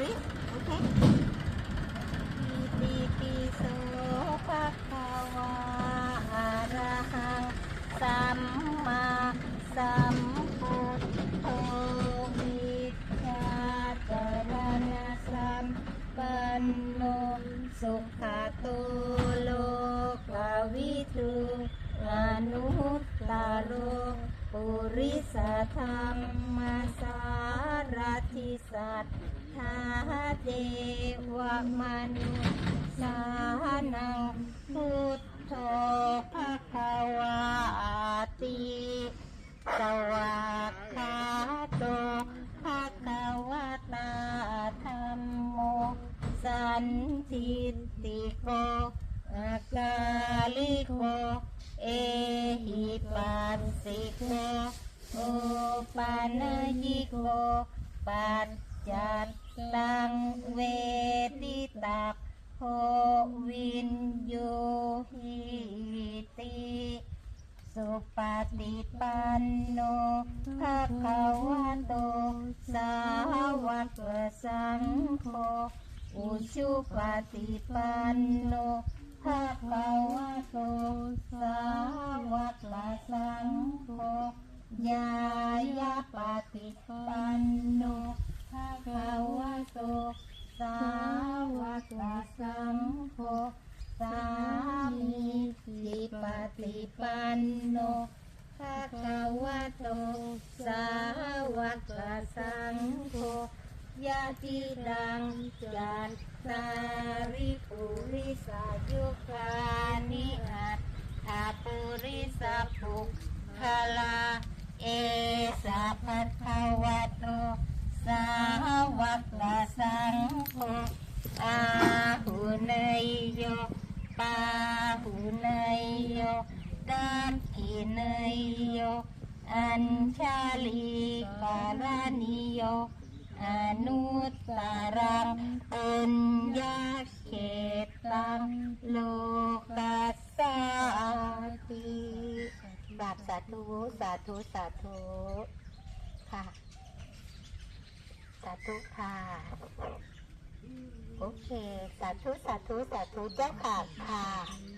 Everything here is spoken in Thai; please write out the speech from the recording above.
please okay อิติปิโสภะคะวะอะระหังสัมมาสัมพุทโธวิชาจารณะสัมปันโนสุขโตโลกวิทูอนุตตโรปุริสธรรมสารทิสัทธาเทวมนุสานังพุทโธภะคะวาติสวากขาโตภะคะวะตาธรรมโมสันทิติโกอากาลิโกเอหิปัสสิโกโอปานยิโกปัจ จัตตังเวทิตักโพวินโยหิติสุปฏิปันโนภะคะวะโต สาวกสังโฆ อุชุปฏิปันโนภะคะวะโต สาวกสังโฆ ญายาปฏิปันโน ภะคะวะโต สาวกสังโฆ สามีจิปฏิปันโนภะคะวะโต สาวกสังโฆ ยะติดังจัตตาริปุริสายุคานิอัตอาปุริสาปุคลา เอสะภะคะวะโต สาวกสังโฆอาหุเนยโยปาหุเนยโยดักขิเนยโยอัญชาลีปารานิโยอนุตตรังปุญญาเขตังโลกัสสาติกราบสาธุสาธุสาธุ ธุค่ะ โอเค สาธุ สาธุ สาธุเจ้าค่ะค่ะ